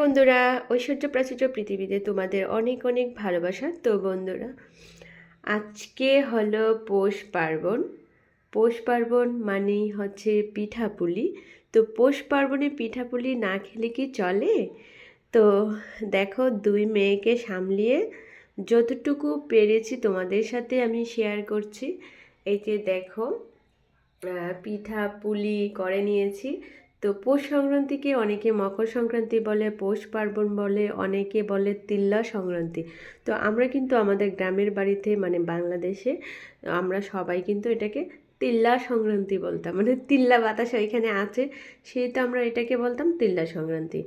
বন্ধুরা, ঐশ্বর্য প্রাচুর্য পৃথিবীতে তোমাদের অনেক অনেক ভালোবাসা। তো বন্ধুরা, আজকে হলো পৌষ পার্বণ। পৌষ পার্বণ মানেই হচ্ছে পিঠাপুলি তো পৌষ পার্বণে পিঠাপুলি না খেলে কি চলে? তো দেখো, দুই মেয়েকে সামলিয়ে যতটুকু পেরেছি তোমাদের সাথে আমি শেয়ার করছি। এই যে দেখো পিঠা পুলি করে নিয়েছি। তো পৌষ সংক্রান্তিকে অনেকে মকর সংক্রান্তি বলে, পৌষ পার্বণ বলে, অনেকে বলে তিল্লা সংক্রান্তি। তো আমরা কিন্তু আমাদের গ্রামের বাড়িতে মানে বাংলাদেশে, আমরা সবাই কিন্তু এটাকে তিল্লা সংক্রান্তি বলতাম। মানে তিল্লা বাতাস এখানে আছে সেই তো আমরা এটাকে বলতাম তিল্লা সংক্রান্তি।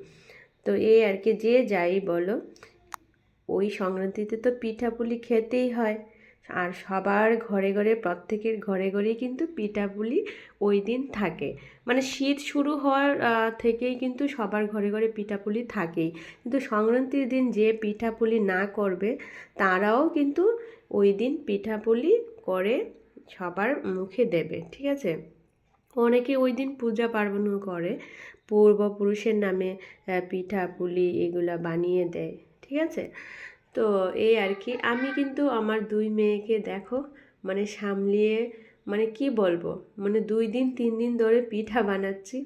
তো এই আর কি, যে যাই বলো, ওই সংক্রান্তিতে তো পিঠাপুলি খেতেই হয়। আর সবার ঘরে ঘরে প্রত্যেকের ঘরে ঘরেই কিন্তু পিঠাপুলি ওই দিন থাকে। মানে শীত শুরু হওয়ার থেকেই কিন্তু সবার ঘরে ঘরে পিঠাপুলি থাকেই। কিন্তু সংক্রান্তির দিন যে পিঠাপুলি না করবে তারাও কিন্তু ওই দিন পিঠাপুলি করে সবার মুখে দেবে ঠিক আছে? অনেকে ওই দিন পূজা পার্বণও করে পূর্বপুরুষের নামে আহ, পিঠা পুলি এগুলা বানিয়ে দেয় ঠিক আছে? তো এই আর কি। আমি কিন্তু আমার দুই মেয়েকে দেখো মানে সামলিয়ে মানে কি বলব মানে দুই দিন, তিন দিন ধরে পিঠা বানাচ্ছি,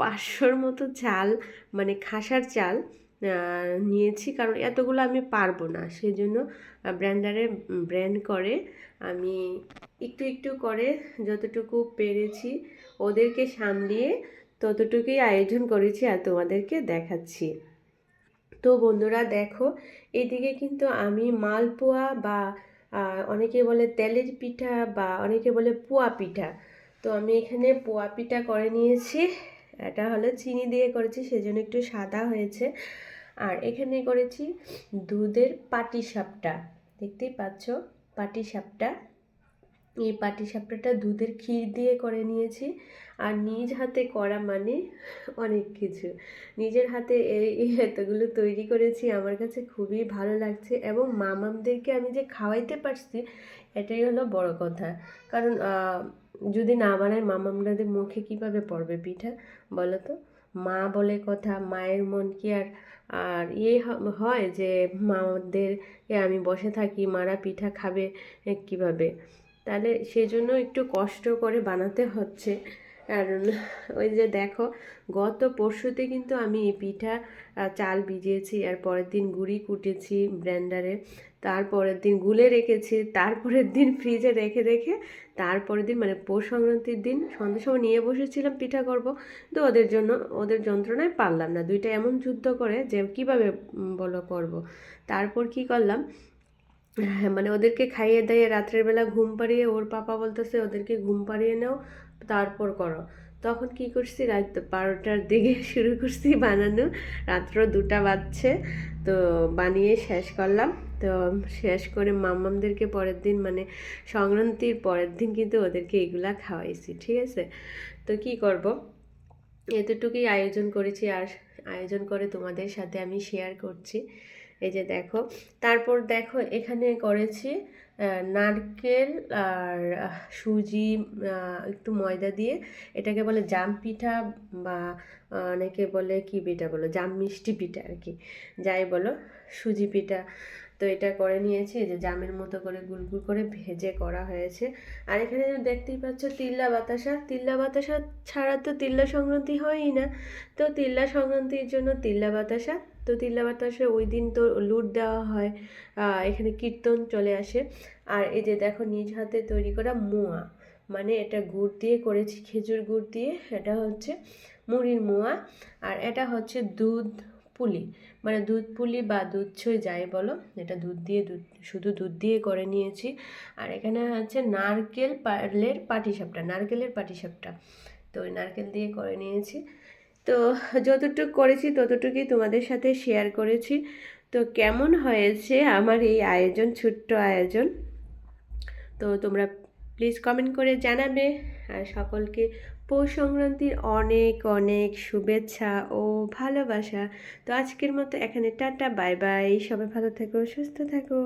পাঁচশোর মতো চাল মানে খাসার চাল নিয়েছি, কারণ এতগুলো আমি পারব না। সেই জন্য ব্র্যান্ডারে ব্র্যান্ড করে আমি একটু একটু করে যতটুকু পেরেছি ওদেরকে সামলিয়ে ততটুকুই আয়োজন করেছি আর তোমাদেরকে দেখাচ্ছি। তো বন্ধুরা দেখো, এদিকে কিন্তু আমি মালপোয়া বা অনেকে বলে তেলের পিঠা বা অনেকে বলে পোয়া পিঠা। তো আমি এখানে পোয়া পিঠা করে নিয়েছি। এটা হলো চিনি দিয়ে করেছি, সেজন্য একটু সাদা হয়েছে। আর এখানে করেছি দুধের পাটিসাপটা। দেখতেই পাচ্ছ, পাটিসাপটা। এই পাটিসাপটাটা দুধের ক্ষীর দিয়ে করে নিয়েছি। আর নিজ হাতে করা মানে অনেক কিছু। নিজের হাতে এই এতগুলো তৈরি করেছি, আমার কাছে খুবই ভালো লাগছে এবং মামামদেরকে আমি যে খাওয়াইতে পারছি, এটাই হলো বড় কথা। কারণ যদি না বানায় মামামরাদের মুখে কীভাবে পড়বে পিঠা? বলো তো? মা বলে কথা, মায়ের মন কি আর আর ইয়ে হয় যে মাদের আমি বসে থাকি, মারা পিঠা খাবে কীভাবে? তাহলে সেজন্য একটু কষ্ট করে বানাতে হচ্ছে। কারণ ওই যে দেখো, গত পরশুতে কিন্তু আমি এই পিঠা চাল ভিজিয়েছি, আর পরের দিন গুড়ি কুটেছি ব্লেন্ডারে। তারপরের দিন গুলে রেখেছি তারপরের দিন ফ্রিজে রেখে রেখে তারপরের দিন মানে পৌষ সংক্রান্তির দিন সন্ধ্যের সময় নিয়ে বসেছিলাম পিঠা করব। তো ওদের জন্য, ওদের যন্ত্রণায় পারলাম না। দুইটা এমন যুদ্ধ করে যে কীভাবে বলো করব। তারপর কি করলাম মানে ওদেরকে খাইয়ে দাইয়ে রাত্রের বেলা ঘুম পাড়িয়ে ওর পাপা বলতেছে, ওদেরকে ঘুম পাড়িয়ে নাও, তারপর করো। তখন কি করছি, রাত বারোটার দিকে শুরু করছি বানানো। রাত্র দুটা বাজছে, তো বানিয়ে শেষ করলাম। তো শেষ করে মাম্মামদেরকে পরের দিন মানে সংক্রান্তির পরের দিন কিন্তু ওদেরকে এগুলা খাওয়াইছি, ঠিক আছে? তো কি করব? এতটুকুই আয়োজন করেছি, আর আয়োজন করে তোমাদের সাথে আমি শেয়ার করছি। এই যে দেখো, তারপর দেখো এখানে করেছি নারকেল আর সুজি একটু ময়দা দিয়ে এটাকে বলে জাম পিঠা বা অনেকে বলে কি পিঠা বলো, জাম মিষ্টি পিঠা আর কি, যাই বলো, সুজি পিঠা। তো এটা করে নিয়েছি যে জামের মতো করে গুল গুল করে ভেজে করা হয়েছে। আর এখানে দেখতেই পাচ্ছ তিল্লা বাতাসা তিল্লা বাতাসা ছাড়া তো তিল্লা সংক্রান্তি হয়ই না। তো তিল্লা সংক্রান্তির জন্য তিল্লা বাতাসা, তো তিল্লা বাতাসে ওই দিন তো লুট দেওয়া হয় এখানে কীর্তন চলে আসে। আর এই যে দেখো নিজ হাতে তৈরি করা মোয়া মানে এটা গুড় দিয়ে করেছি, খেজুর গুড় দিয়ে, এটা হচ্ছে মুড়ির মোয়া। আর এটা হচ্ছে দুধ পুলি। মানে দুধ পুলি বা দুধ ছই যাই বলো, এটা দুধ দিয়ে দুধ, শুধু দুধ দিয়ে করে নিয়েছি। আর এখানে হচ্ছে নারকেল পার্লের পাটিসাপটা, নারকেলের পাটিসাপটা। তো ওই নারকেল দিয়ে করে নিয়েছি। তো যতটুকু করেছি ততটুকুই তোমাদের সাথে শেয়ার করেছি। তো কেমন হয়েছে আমার এই আয়োজন, ছোট্ট আয়োজন? তো তোমরা প্লিজ কমেন্ট করে জানাবে। আর সকলকে পৌষ সংক্রান্তির অনেক অনেক শুভেচ্ছা ও ভালোবাসা। তো আজকের মতো এখানে টাটা, বাই বাই। সবাই ভালো থেকো, সুস্থ থাকো।